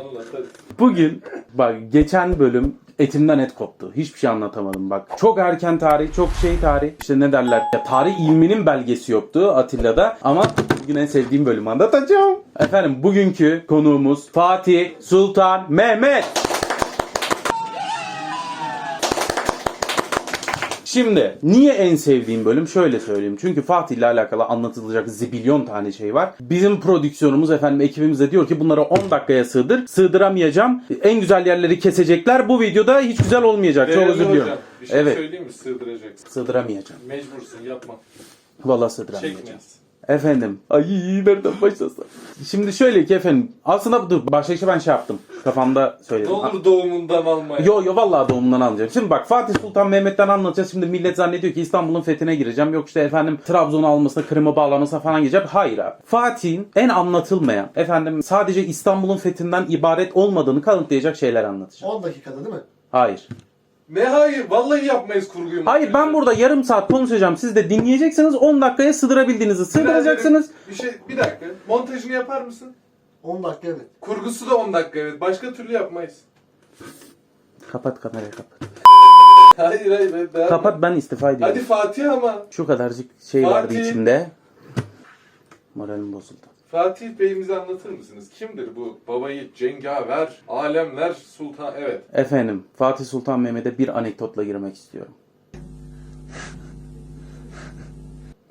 Anlat hadi. Bugün bak geçen bölüm etimden et koptu. Hiçbir şey anlatamadım bak. Çok erken tarih, çok şey tarih. İşte ne derler? Ya tarih ilminin belgesi yoktu Atilla'da ama bugün en sevdiğim bölümü anlatacağım. Efendim bugünkü konuğumuz Fatih Sultan Mehmet. Şimdi niye en sevdiğim bölüm şöyle söyleyeyim. Çünkü Fatih ile alakalı anlatılacak zibilyon tane şey var. Bizim prodüksiyonumuz efendim ekibimiz de diyor ki bunları 10 dakikaya sığdır. Sığdıramayacağım. En güzel yerleri kesecekler. Bu videoda hiç güzel olmayacak. Çok Değerli özür diliyorum. hocam, Bir şey Evet. söyleyeyim mi? Sığdıracaksın. Sığdıramayacağım. Mecbursun yapma. Vallahi sığdıramayacağım. Çekmez. Efendim. Ay nereden başlasam? Şimdi şöyle ki efendim. Aslında dur başlayışa ben şey yaptım. Kafamda Ne söyledim. olur doğumundan almaya. Yo yo vallahi doğumdan alacağım. Şimdi bak Fatih Sultan Mehmet'ten anlatacağız. Şimdi millet zannediyor ki İstanbul'un fethine gireceğim. Yok işte efendim Trabzon'u almasına, Kırım'ı bağlamasına falan gireceğim. Hayır abi. Fatih'in en anlatılmayan, efendim sadece İstanbul'un fethinden ibaret olmadığını kanıtlayacak şeyler anlatacağım. 10 dakikada değil mi? Hayır. Ne hayır? Vallahi yapmayız kurguyu. Hayır ben burada yarım saat konuşacağım. Siz de dinleyeceksiniz. 10 dakikaya sığdırabildiğinizi sığdıracaksınız. Bir şey bir dakika. Montajını yapar mısın? 10 dakika evet. Kurgusu da 10 dakika evet. Başka türlü yapmayız. Kapat kamerayı kapat. Hayır hayır. ben Kapat ben istifa ediyorum. Hadi Fatih ama. Şu kadarcık şey vardı Fatih. içimde. Moralim bozuldu. Fatih Bey'imizi anlatır mısınız? Kimdir bu? Babayı cengaver, alemler, sultan. Evet. Efendim Fatih Sultan Mehmet'e bir anekdotla girmek istiyorum.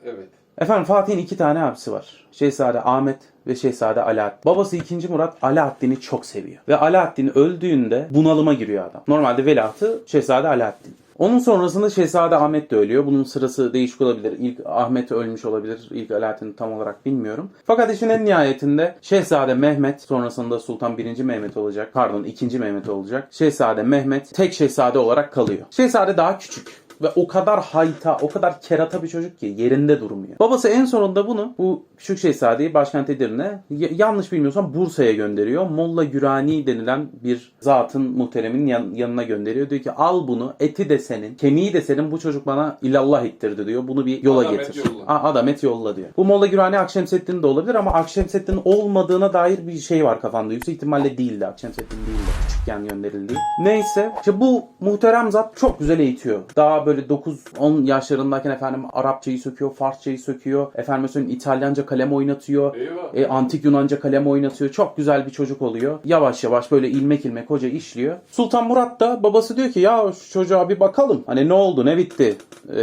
Evet. Efendim Fatih'in iki tane abisi var. Şehzade Ahmet ve Şehzade Alaaddin. Babası 2. Murat Alaaddin'i çok seviyor. Ve Alaaddin öldüğünde bunalıma giriyor adam. Normalde veliahtı Şehzade Alaaddin. Onun sonrasında Şehzade Ahmet de ölüyor. Bunun sırası değişik olabilir. İlk Ahmet ölmüş olabilir. İlk Alaaddin tam olarak bilmiyorum. Fakat işin en nihayetinde Şehzade Mehmet sonrasında Sultan 1. Mehmet olacak. Pardon 2. Mehmet olacak. Şehzade Mehmet tek şehzade olarak kalıyor. Şehzade daha küçük. Ve o kadar hayta, o kadar kerata bir çocuk ki yerinde durmuyor. Babası en sonunda bunu bu küçük şehzadeyi başkent Edirne yanlış bilmiyorsam Bursa'ya gönderiyor. Molla Gürani denilen bir zatın muhteremin yan- yanına gönderiyor. Diyor ki al bunu eti de senin, kemiği de senin bu çocuk bana illallah ettirdi diyor. Bunu bir yola Adam et getir. yolla. A- adam et yolla diyor. Bu Molla Gürani Akşemseddin de olabilir ama Akşemseddin olmadığına dair bir şey var kafanda. Yüksek ihtimalle değildi. Akşemseddin değildi. Küçükken gönderildi. Neyse. İşte bu muhterem zat çok güzel eğitiyor. Daha böyle 9-10 yaşlarındayken efendim Arapçayı söküyor, Farsçayı söküyor. Efendim söyleyeyim İtalyanca kalem oynatıyor. Eyvah. E, antik Yunanca kalem oynatıyor. Çok güzel bir çocuk oluyor. Yavaş yavaş böyle ilmek ilmek hoca işliyor. Sultan Murat da babası diyor ki ya şu çocuğa bir bakalım. Hani ne oldu ne bitti. E,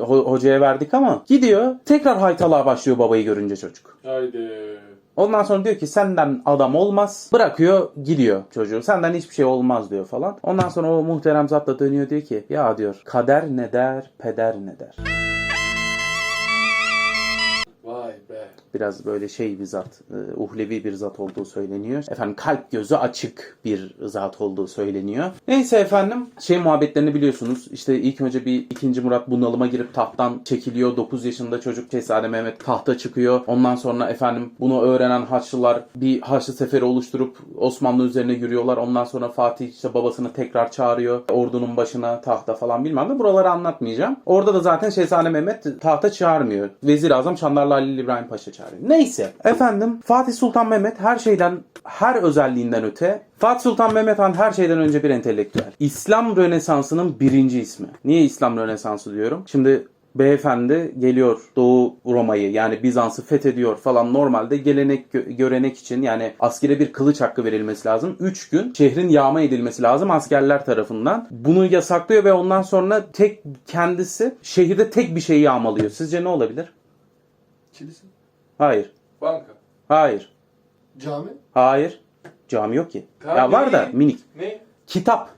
ho- hocaya verdik ama. Gidiyor tekrar haytalığa başlıyor babayı görünce çocuk. Haydi. Ondan sonra diyor ki senden adam olmaz. Bırakıyor gidiyor çocuğu. Senden hiçbir şey olmaz diyor falan. Ondan sonra o muhterem zat da dönüyor diyor ki ya diyor kader ne der peder ne der. Biraz böyle şey bir zat, e, uhlevi bir zat olduğu söyleniyor. Efendim kalp gözü açık bir zat olduğu söyleniyor. Neyse efendim şey muhabbetlerini biliyorsunuz. İşte ilk önce bir ikinci Murat bunalıma girip tahttan çekiliyor. 9 yaşında çocuk Şehzade Mehmet tahta çıkıyor. Ondan sonra efendim bunu öğrenen Haçlılar bir Haçlı seferi oluşturup Osmanlı üzerine yürüyorlar. Ondan sonra Fatih işte babasını tekrar çağırıyor. Ordunun başına tahta falan bilmem ne. Buraları anlatmayacağım. Orada da zaten Şehzade Mehmet tahta çağırmıyor. Vezir Azam Çandarlı Halil İbrahim Paşa çağırıyor. Neyse. Efendim Fatih Sultan Mehmet her şeyden her özelliğinden öte Fatih Sultan Mehmet Han her şeyden önce bir entelektüel. İslam Rönesansı'nın birinci ismi. Niye İslam Rönesansı diyorum? Şimdi beyefendi geliyor Doğu Roma'yı yani Bizans'ı fethediyor falan normalde gelenek gö- görenek için yani askere bir kılıç hakkı verilmesi lazım. 3 gün şehrin yağma edilmesi lazım askerler tarafından. Bunu yasaklıyor ve ondan sonra tek kendisi şehirde tek bir şeyi yağmalıyor. Sizce ne olabilir? Kilise. Hayır. Banka. Hayır. Cami. Hayır. Cami yok ki. Tamam, ya var da ne? minik. Ne? Kitap.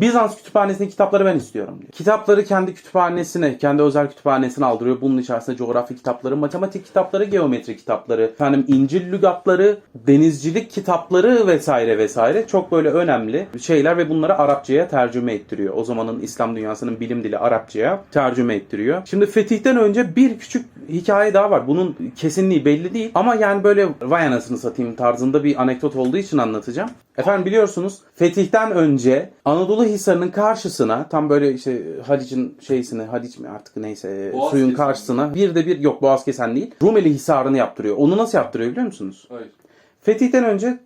Bizans kütüphanesindeki kitapları ben istiyorum diyor. Kitapları kendi kütüphanesine, kendi özel kütüphanesine aldırıyor. Bunun içerisinde coğrafya kitapları, matematik kitapları, geometri kitapları, efendim İncil lügatları, denizcilik kitapları vesaire vesaire. Çok böyle önemli şeyler ve bunları Arapçaya tercüme ettiriyor. O zamanın İslam dünyasının bilim dili Arapçaya tercüme ettiriyor. Şimdi fetihten önce bir küçük hikaye daha var. Bunun kesinliği belli değil ama yani böyle vay anasını satayım tarzında bir anekdot olduğu için anlatacağım. Efendim biliyorsunuz fetihten önce Anadolu Hisarı'nın karşısına tam böyle işte Haliç'in şeysini Haliç mi artık neyse Boğaz suyun kesen karşısına bir de bir yok Boğaz kesen değil Rumeli Hisarı'nı yaptırıyor. Onu nasıl yaptırıyor biliyor musunuz? Hayır. Fetihten önce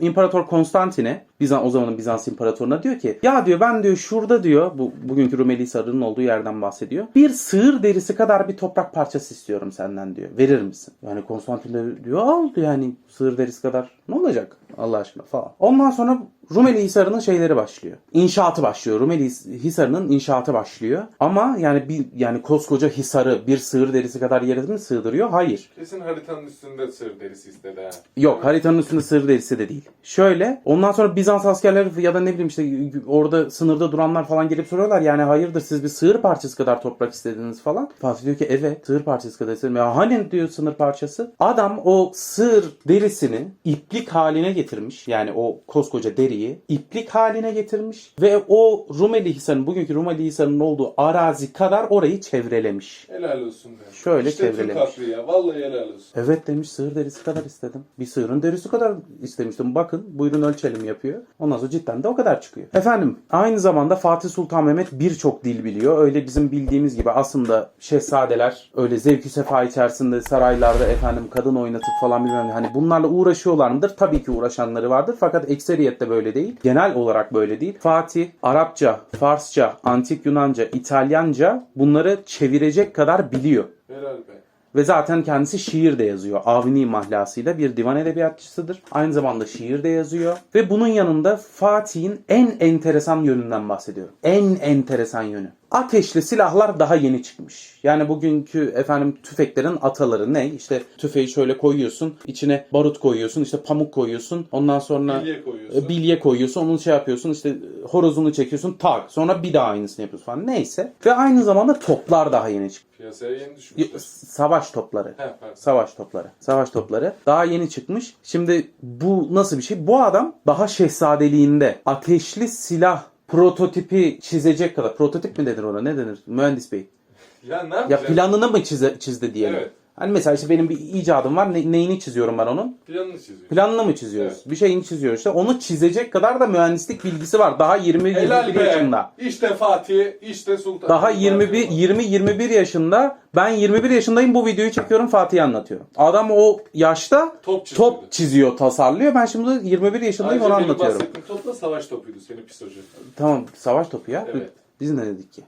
İmparator Konstantine, Bizans, o zamanın Bizans imparatoruna diyor ki ya diyor ben diyor şurada diyor bu bugünkü Rumeli Hisarı'nın olduğu yerden bahsediyor. Bir sığır derisi kadar bir toprak parçası istiyorum senden diyor. Verir misin? Yani Konstantin de diyor al yani sığır derisi kadar ne olacak Allah aşkına falan. Ondan sonra Rumeli Hisarı'nın şeyleri başlıyor. İnşaatı başlıyor. Rumeli Hisarı'nın inşaatı başlıyor. Ama yani bir yani koskoca Hisar'ı bir sığır derisi kadar yere mi sığdırıyor? Hayır. Kesin haritanın üstünde sır derisi istedi ha. Yok haritanın üstünde sığır derisi de değil. Şöyle ondan sonra Bizans askerleri ya da ne bileyim işte orada sınırda duranlar falan gelip soruyorlar yani hayırdır siz bir sığır parçası kadar toprak istediniz falan. Fatih diyor ki evet sığır parçası kadar istedim. Ya hani diyor sınır parçası. Adam o sığır derisini iplik haline getirmiş. Yani o koskoca deriyi iplik haline getirmiş ve o Rumeli Hisarı'nın bugünkü Rumeli Hisarı'nın olduğu arazi kadar orayı çevrelemiş. Helal olsun be. Şöyle işte çevrelemiş. haklı ya. Vallahi helal olsun. Evet demiş sığır derisi kadar istedim. Bir sığırın derisi kadar istemiştim. Bakın buyurun ölçelim yapıyor. Ondan sonra cidden de o kadar çıkıyor. Efendim aynı zamanda Fatih Sultan Mehmet birçok dil biliyor. Öyle bizim bildiğimiz gibi aslında şehzadeler öyle zevkü sefa içerisinde saraylarda efendim kadın oynatıp falan bilmem ne. Hani bunlarla uğraşıyorlar mıdır? Tabii ki uğraşanları vardır. Fakat ekseriyette böyle değil. Genel olarak böyle değil. Fatih Arapça, Farsça, Antik Yunanca, İtalyanca bunları çevirecek kadar biliyor. Helal be. Ve zaten kendisi şiir de yazıyor. Avni mahlasıyla bir divan edebiyatçısıdır. Aynı zamanda şiir de yazıyor. Ve bunun yanında Fatih'in en enteresan yönünden bahsediyorum. En enteresan yönü. Ateşli silahlar daha yeni çıkmış. Yani bugünkü efendim tüfeklerin ataları ne? İşte tüfeği şöyle koyuyorsun, içine barut koyuyorsun, işte pamuk koyuyorsun. Ondan sonra Bilye koyuyorsun. e, bilye koyuyorsun, onu şey yapıyorsun, işte horozunu çekiyorsun, tak. Sonra bir daha aynısını yapıyorsun falan. Neyse. Ve aynı zamanda toplar daha yeni çıkmış. Piyasaya yeni düşmüşler. Savaş topları. He. Savaş topları. Savaş topları. Daha yeni çıkmış. Şimdi bu nasıl bir şey? Bu adam daha şehzadeliğinde ateşli silah prototipi çizecek kadar. Prototip mi denir ona? Ne denir? Mühendis bey. Ya ne Ya planını mı çize, çizdi diyelim. Evet. Hani mesela işte benim bir icadım var. Ne- neyini çiziyorum ben onun? Planını çiziyor. Planını mı çiziyoruz? Bir şeyini çiziyoruz işte. Onu çizecek kadar da mühendislik bilgisi var. Daha 20 Helal 21 be. yaşında. İşte Fatih, işte Sultan. Daha 21 20 21 yaşında. Ben 21 yaşındayım bu videoyu çekiyorum Fatih'i anlatıyorum. Adam o yaşta Top çiziyordu. top çiziyor, tasarlıyor. Ben şimdi 21 yaşındayım Ayrıca onu benim anlatıyorum. bahsettiğim top da savaş topuydu seni pis hoca. Tamam, savaş topu ya. Evet. Biz ne dedik ki?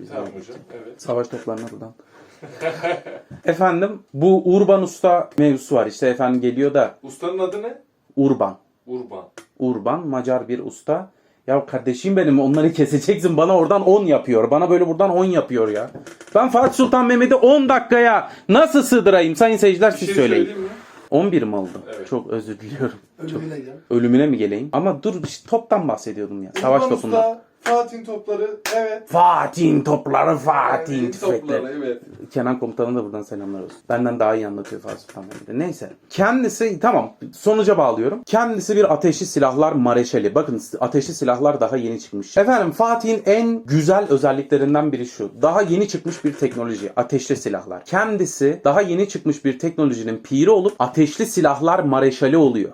Biz Tamam ne dedik hocam. ki? Evet. Savaş toplarına buradan. efendim bu Urban Usta mevzusu var. İşte efendim geliyor da Ustanın adı ne? Urban. Urban. Urban Macar bir usta. Ya kardeşim benim onları keseceksin bana oradan 10 yapıyor. Bana böyle buradan 10 yapıyor ya. Ben Fatih Sultan Mehmet'i 10 dakikaya nasıl sığdırayım sayın seyirciler siz şey söyleyin. söyleyeyim mi? 11 mi oldu? Evet. Çok özür diliyorum. Ölümüne gel. Ölümüne mi geleyim? Ama dur işte toptan bahsediyordum ya. Savaş Urban topundan. Usta, Fatih'in topları. Evet. Fatih'in topları, Fatih'in Fatih'in tüfekleri. topları evet. Kenan komutanına da buradan selamlar olsun. Benden daha iyi anlatıyor Fatih Sultan Mehmet'i. Neyse. Kendisi tamam sonuca bağlıyorum. Kendisi bir ateşli silahlar mareşali. Bakın ateşli silahlar daha yeni çıkmış. Efendim Fatih'in en güzel özelliklerinden biri şu. Daha yeni çıkmış bir teknoloji. Ateşli silahlar. Kendisi daha yeni çıkmış bir teknolojinin piri olup ateşli silahlar mareşali oluyor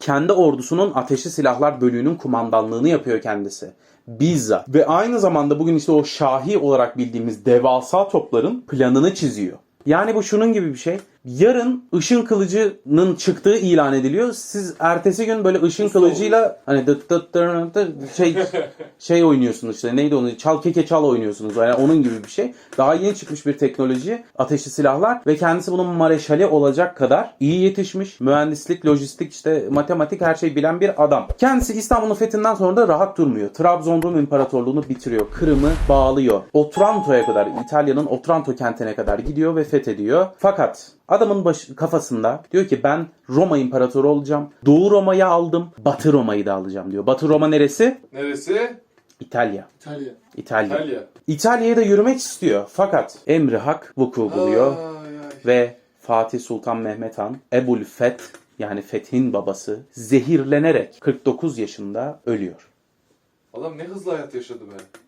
kendi ordusunun ateşli silahlar bölüğünün kumandanlığını yapıyor kendisi. Bizzat. Ve aynı zamanda bugün işte o şahi olarak bildiğimiz devasa topların planını çiziyor. Yani bu şunun gibi bir şey. Yarın ışın kılıcının çıktığı ilan ediliyor. Siz ertesi gün böyle ışın kılıcıyla hani dıt dıt dırın dıt şey şey oynuyorsunuz işte neydi onu çal keke çal oynuyorsunuz. Yani onun gibi bir şey. Daha yeni çıkmış bir teknoloji, ateşli silahlar ve kendisi bunun mareşali olacak kadar iyi yetişmiş. Mühendislik, lojistik işte matematik her şeyi bilen bir adam. Kendisi İstanbul'un fethinden sonra da rahat durmuyor. Trabzon Rum İmparatorluğunu bitiriyor. Kırım'ı bağlıyor. Otranto'ya kadar İtalya'nın Otranto kentine kadar gidiyor ve fethediyor. Fakat Adamın baş, kafasında diyor ki ben Roma İmparatoru olacağım. Doğu Roma'yı aldım. Batı Roma'yı da alacağım diyor. Batı Roma neresi? Neresi? İtalya. İtalya. İtalya. İtalya. İtalya'ya da yürümek istiyor. Fakat emri hak vuku buluyor. Ay, ay. Ve Fatih Sultan Mehmet Han Ebul Feth yani Fethin babası zehirlenerek 49 yaşında ölüyor. Adam ne hızlı hayat yaşadı be.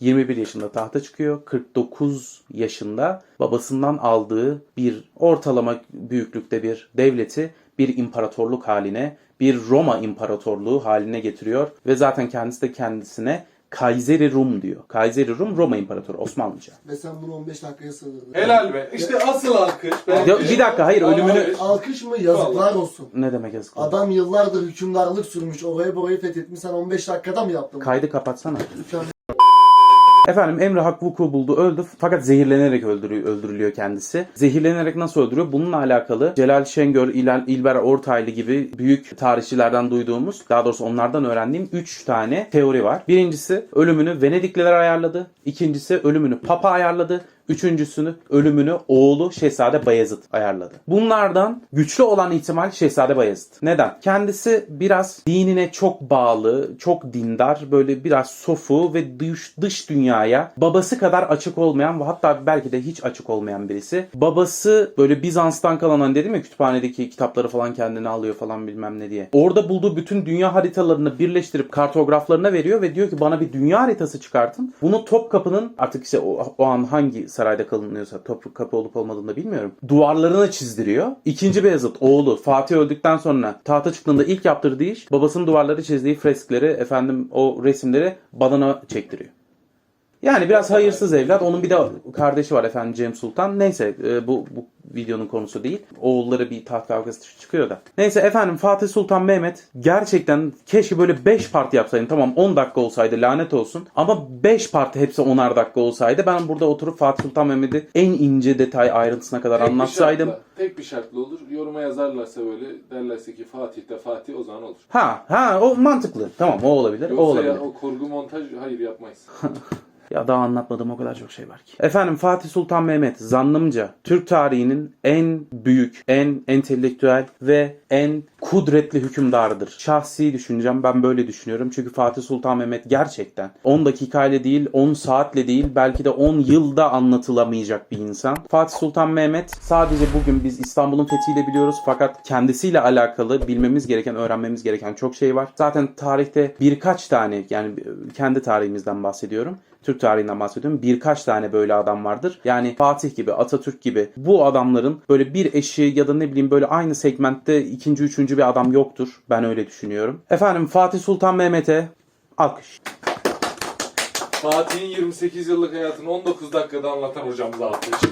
21 yaşında tahta çıkıyor. 49 yaşında babasından aldığı bir ortalama büyüklükte bir devleti bir imparatorluk haline, bir Roma imparatorluğu haline getiriyor ve zaten kendisi de kendisine Kayseri Rum diyor. Kayseri Rum Roma İmparatoru Osmanlıca. Ve sen bunu 15 dakikaya sığdırdın. Helal be. İşte asıl alkış. Ya, bir dakika, hayır, ölümünü- Alkış. Mı yazıklar olsun. Ne demek yazık? Adam yıllardır hükümdarlık sürmüş, orayı burayı fethetmiş. Sen 15 dakikada mı yaptın? Kaydı kapatsana. Efendim Emre hak vuku buldu öldü fakat zehirlenerek öldürüyor, öldürülüyor kendisi. Zehirlenerek nasıl öldürüyor? Bununla alakalı Celal Şengör, İlal, İlber Ortaylı gibi büyük tarihçilerden duyduğumuz, daha doğrusu onlardan öğrendiğim 3 tane teori var. Birincisi ölümünü Venedikliler ayarladı. İkincisi ölümünü Papa ayarladı. Üçüncüsünü ölümünü oğlu Şehzade Bayezid ayarladı. Bunlardan güçlü olan ihtimal Şehzade Bayezid. Neden? Kendisi biraz dinine çok bağlı, çok dindar, böyle biraz sofu ve dış, dış dünyaya babası kadar açık olmayan ve hatta belki de hiç açık olmayan birisi. Babası böyle Bizans'tan kalan hani dedim ya kütüphanedeki kitapları falan kendine alıyor falan bilmem ne diye. Orada bulduğu bütün dünya haritalarını birleştirip kartograflarına veriyor ve diyor ki bana bir dünya haritası çıkartın. Bunu Topkapı'nın artık işte o, o an hangi sarayda kalınıyorsa Topkapı olup olmadığını da bilmiyorum. Duvarlarına çizdiriyor. İkinci Beyazıt oğlu Fatih öldükten sonra tahta çıktığında ilk yaptırdığı iş babasının duvarları çizdiği freskleri efendim o resimleri badana çektiriyor. Yani biraz hayırsız evlat. Onun bir de kardeşi var efendim Cem Sultan. Neyse e, bu, bu videonun konusu değil. Oğulları bir taht kavgası çıkıyor da. Neyse efendim Fatih Sultan Mehmet gerçekten keşke böyle 5 parti yapsaydın. Tamam 10 dakika olsaydı lanet olsun. Ama 5 parti hepsi 10'ar dakika olsaydı ben burada oturup Fatih Sultan Mehmet'i en ince detay ayrıntısına kadar Tek bir anlatsaydım. şartla- tek bir şartla olur. Yoruma yazarlarsa böyle derlerse ki Fatih de Fatih o zaman olur. Ha ha o mantıklı. Tamam o olabilir. o Yoksa olabilir. ya o kurgu montaj hayır yapmayız. Ya daha anlatmadığım o kadar çok şey var ki. Efendim Fatih Sultan Mehmet zannımca Türk tarihinin en büyük, en entelektüel ve en kudretli hükümdarıdır. Şahsi düşüncem ben böyle düşünüyorum. Çünkü Fatih Sultan Mehmet gerçekten 10 dakikayla değil, 10 saatle değil, belki de 10 yılda anlatılamayacak bir insan. Fatih Sultan Mehmet sadece bugün biz İstanbul'un fethiyle biliyoruz fakat kendisiyle alakalı bilmemiz gereken, öğrenmemiz gereken çok şey var. Zaten tarihte birkaç tane yani kendi tarihimizden bahsediyorum. Türk tarihinden bahsediyorum. Birkaç tane böyle adam vardır. Yani Fatih gibi, Atatürk gibi bu adamların böyle bir eşi ya da ne bileyim böyle aynı segmentte ikinci, üçüncü bir adam yoktur. Ben öyle düşünüyorum. Efendim Fatih Sultan Mehmet'e alkış. Fatih'in 28 yıllık hayatını 19 dakikada anlatan hocamıza alkış.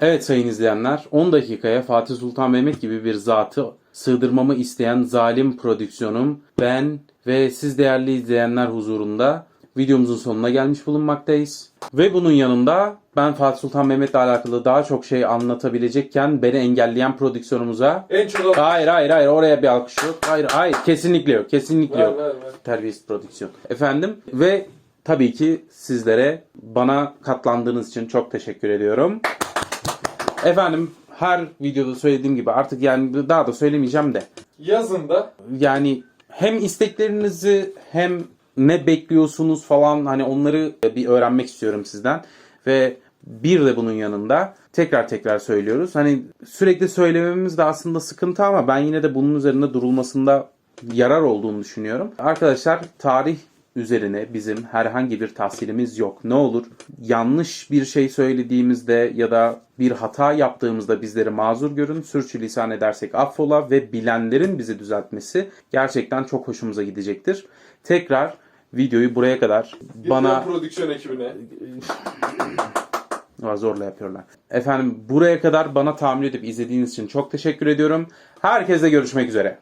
Evet sayın izleyenler 10 dakikaya Fatih Sultan Mehmet gibi bir zatı sığdırmamı isteyen zalim prodüksiyonum ben ve siz değerli izleyenler huzurunda videomuzun sonuna gelmiş bulunmaktayız. Ve bunun yanında ben Fatih Sultan Mehmet'le alakalı daha çok şey anlatabilecekken beni engelleyen prodüksiyonumuza En çok Hayır hayır hayır oraya bir alkış yok. Hayır hayır kesinlikle yok. Kesinlikle Ver, yok. ver, ver. Terbiyesiz prodüksiyon. Efendim ve tabii ki sizlere bana katlandığınız için çok teşekkür ediyorum. Efendim her videoda söylediğim gibi artık yani daha da söylemeyeceğim de yazın da yani hem isteklerinizi hem ne bekliyorsunuz falan hani onları bir öğrenmek istiyorum sizden ve bir de bunun yanında tekrar tekrar söylüyoruz. Hani sürekli söylememiz de aslında sıkıntı ama ben yine de bunun üzerinde durulmasında yarar olduğunu düşünüyorum. Arkadaşlar tarih üzerine bizim herhangi bir tahsilimiz yok. Ne olur yanlış bir şey söylediğimizde ya da bir hata yaptığımızda bizleri mazur görün. Sürçülisan edersek affola ve bilenlerin bizi düzeltmesi gerçekten çok hoşumuza gidecektir. Tekrar videoyu buraya kadar bana bana prodüksiyon ekibine Var, zorla yapıyorlar. Efendim buraya kadar bana tahammül edip izlediğiniz için çok teşekkür ediyorum. Herkese görüşmek üzere.